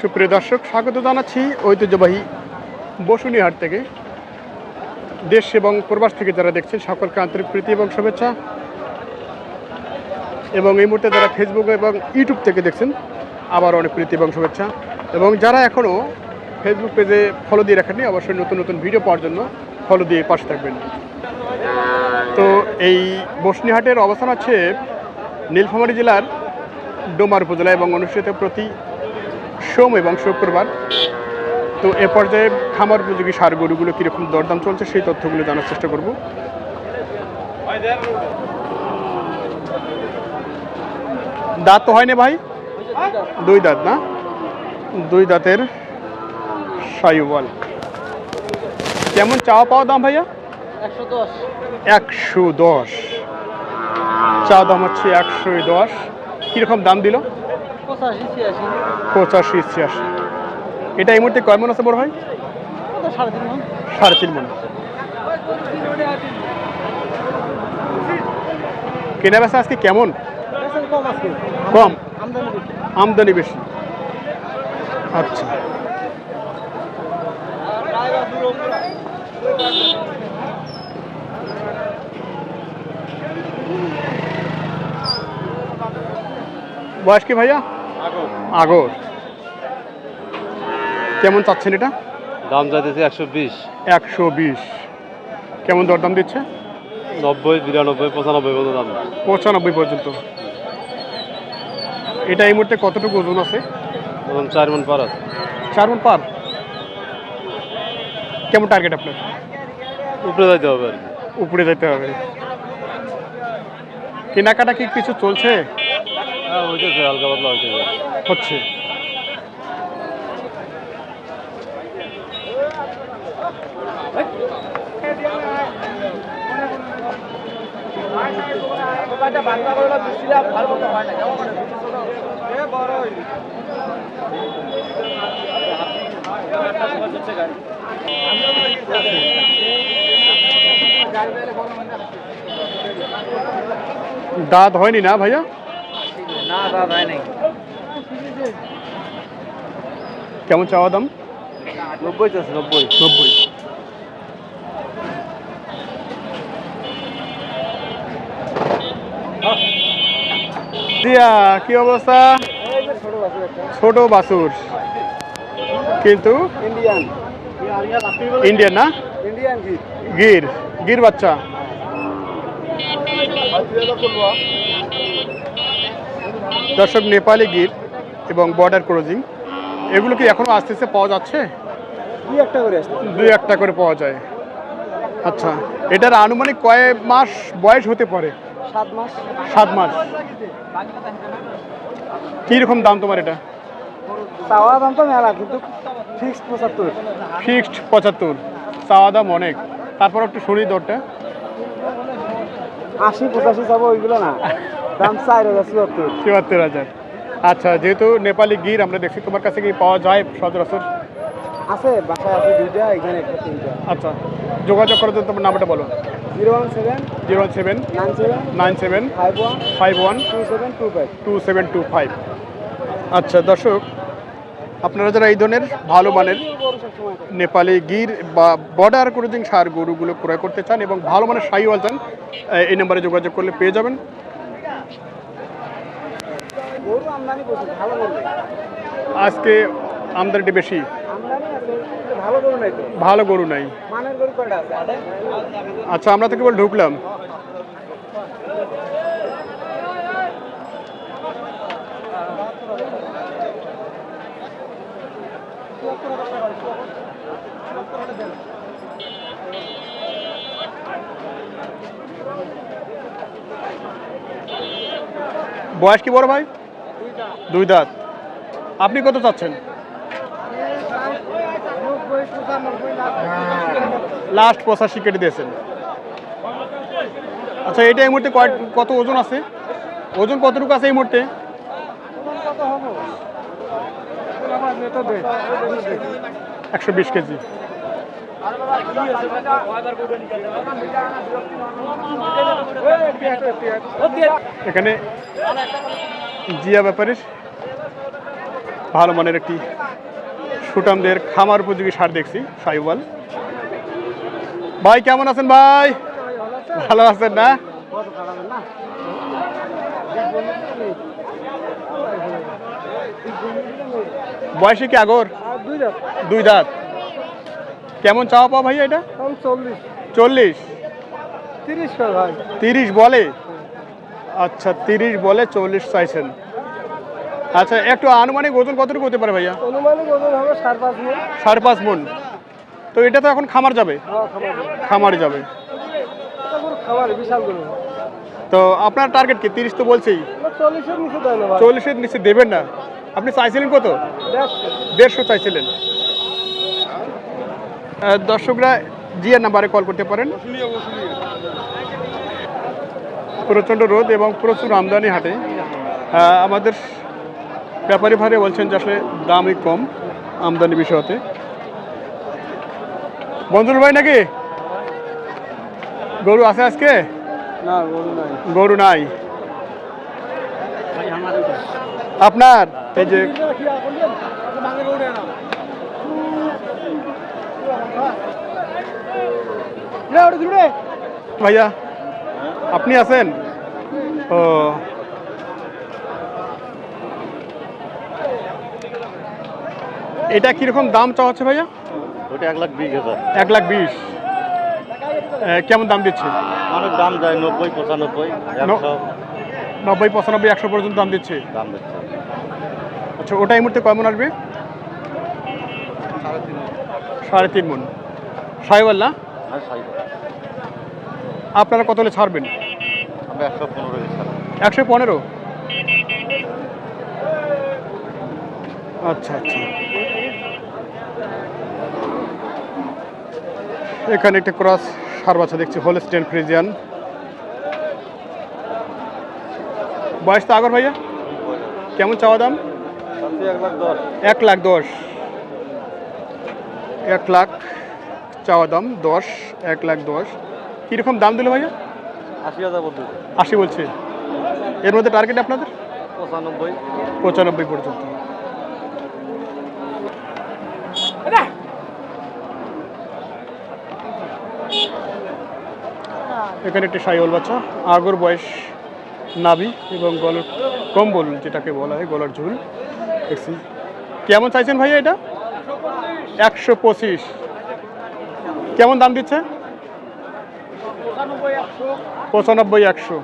সুপ্রিয় দর্শক, স্বাগত জানাচ্ছি ঐতিহ্যবাহী বসুনিহাট থেকে। দেশ এবং প্রবাস থেকে যারা দেখছেন, সকলকে আন্তরিক প্রীতি এবং শুভেচ্ছা। এবং এই মুহূর্তে যারা ফেসবুক এবং ইউটিউব থেকে দেখছেন আবার অনেক প্রীতি এবং শুভেচ্ছা। এবং যারা এখনও ফেসবুক পেজে ফলো দিয়ে রাখেননি, অবশ্যই নতুন নতুন ভিডিও পাওয়ার জন্য ফলো দিয়ে পাশে থাকবেন। তো এই বসনিহাটের অবস্থান আছে নীলফামারী জেলার ডোমার উপজেলা এবং অনুষ্ঠিত প্রতি সোম এবং শুক্রবার। তো এ পর্যায়ে খামার উপযোগী সার গরুগুলো কীরকম দরদাম চলছে সেই তথ্যগুলো জানার চেষ্টা করব। দাঁত তো হয়নি ভাই? দুই দাঁত না? দুই দাঁতের সাইওয়াল। কেমন চাওয়া পাওয়া দাম ভাইয়া? একশো দশ। একশো দশ। চা দাম হচ্ছে একশো দশ। কীরকম দাম দিল? পঁচাশি ছিয়াশি। এটা এই মুহূর্তে কয় মন আছে বড় ভাই? সাড়ে তিন মন। কেনা বেচা আজকে কেমন? কম আমদানি বেশি। আচ্ছা। বয়স কি ভাইয়া? আগর। কেমন চাচ্ছেন এটা? দাম যাইতেছে একশো বিশ। একশো বিশ। কেমন দরদাম দিচ্ছে? নব্বই বিরানব্বই পঁচানব্বই পর্যন্ত দাম। পঁচানব্বই পর্যন্ত। এটা এই মুহূর্তে কতটুকু ওজন আছে? এখন চার মন পার আছে। চার মন পার? কেমন টার্গেট আপনার? উপরে যাইতে হবে উপরে যাইতে হবে। কেনাকাটা কি কিছু চলছে? হ্যাঁ হইতেছে হালকা পাতলা হইতেছে হচ্ছে। দাঁত হয়নি না ভাইয়া? না দাদা নাই। কেমন চাওয়া দাম? নব্বই আছে নব্বই। নব্বই। দিয়া কি অবস্থা? ছোট বাসুর। কিন্তু? ইন্ডিয়ান। ইন্ডিয়ান না? ইন্ডিয়ান গির। গির। বাচ্চা। দর্শক নেপালি গির এবং বর্ডার ক্রজিং এগুলো কি এখনও আস্তে আস্তে পাওয়া যাচ্ছে? কি একটা করে দুই একটা করে পাওয়া যায়। আচ্ছা এটার আনুমানিক কয় মাস বয়স হতে পারে? সাত মাস। সাত মাস। কীরকম দাম তোমার এটা? চাওয়া দাম তো মেলা কিন্তু ফিক্সড পঁচাত্তর। ফিক্সড পঁচাত্তর চাওয়া দাম অনেক। তারপর একটু শুনি দরটা। আশি পঁচাশি যাব ওইগুলো না। দাম চার হাজার চুয়াত্তর। চুয়াত্তর হাজার। আচ্ছা যেহেতু নেপালি গির আমরা দেখছি তোমার কাছে কি পাওয়া যায় সচরাচর? আছে বাসায় আছে দুইটা এখানে একটা তিনটা। আচ্ছা যোগাযোগ করার জন্য তোমার নাম্বারটা বলো। Zero one seven zero one seven nine seven nine seven five one five one two seven two five. Two seven two five. আচ্ছা দর্শক আপনারা যারা এই ধরনের ভালো মানের নেপালি গির বা বর্ডার ক্রুজিং সার গরুগুলো ক্রয় করতে চান এবং ভালো মানের সাইওয়াল চান এই নাম্বারে যোগাযোগ করলে পেয়ে যাবেন গরু আমদানি প্রচুর ভালো গরু নেই আজকে আমদানিটি বেশি। ভালো গরু নাই আচ্ছা আমরা তো কেবল ঢুকলাম। বয়স কি বড় ভাই? দুই দাঁত। আপনি কত চাচ্ছেন? লাস্ট পঁচাশি কেটে দিয়েছেন। আচ্ছা এটা এই মুহূর্তে কত ওজন আছে? ওজন কতটুকু আছে এই মুহূর্তে? একশো বিশ কেজি। এখানে জিয়া ব্যাপারের ভালো মানের একটি সুটামদের খামার উপযোগী সার দেখছি সাইওয়াল। ভাই কেমন আছেন ভাই? ভালো আছেন না? বয়সে কি আগর? দুই দুই দাঁত। কেমন চাওয়া পাওয়া ভাই এটা? চল্লিশ। চল্লিশ। তিরিশ বলে? আচ্ছা তিরিশ বলে চল্লিশ চাইছেন। আচ্ছা একটু আনুমানিক ওজন কতটুকু হতে পারে ভাইয়া? ওজন হবে সাড়ে পাঁচ মিনিট সাড়ে পাঁচ মন। তো এটা তো এখন খামার যাবে? হ্যাঁ খামারে যাবে। তো আপনার টার্গেট কি? তিরিশ তো বলছেই। চল্লিশের নিচে দেবেন না। আপনি চাইছিলেন কত? দেড়শো। চাইছিলেন। দর্শকরা জিয়ার নাম্বারে কল করতে পারেন। প্রচণ্ড রোদ এবং প্রচুর আমদানি হাটে। আমাদের ব্যাপারী ভারে বলছেন যে আসলে দামই কম আমদানি বিষয়তে। বন্ধুর ভাই নাকি? গরু আছে আজকে? না গরু নাই। গরু নাই। আপনার? এই যে ভাইয়া আপনি আছেন? ও। এটা কীরকম দাম চাওয়া হচ্ছে ভাইয়া? ওটা এক লাখ বিশ হাজার। এক লাখ বিশ। কেমন দাম দিচ্ছে? অনেক দাম যায় নব্বই পঁচানব্বই নব্বই পঁচানব্বই একশো পর্যন্ত দাম দিচ্ছে? দাম দিচ্ছে। আচ্ছা ওটা এই মুহূর্তে কেমন আসবে? সাড়ে তিন মন। সাহেবাল না আর সাইজ আপনারা কত হলে ছাড়বেন? একশো পনেরো আচ্ছা আচ্ছা। এখানে একটা ক্রস সার বাচ্চা দেখছি হোলস্টেন ফ্রিজিয়ান বয়স তো আগর ভাইয়া? কেমন চাওয়া দাম? এক লাখ দশ। এক লাখ চাওয়া দাম দশ এক লাখ দশ। কীরকম দাম দিল ভাইয়া? আশি হাজার বলতে আশি বলছে। এর মধ্যে টার্গেট আপনাদের? পঁচানব্বই। পঁচানব্বই পর্যন্ত। এখানে একটি সাইওয়াল বাচ্চা। আগর বয়স নাভি এবং গলার কম্বল যেটাকে বলা হয় গলার ঝুল। দেখছি। কেমন চাইছেন ভাইয়া এটা? একশো পঁচিশ। কেমন দাম দিচ্ছে? পঁচানব্বই একশো।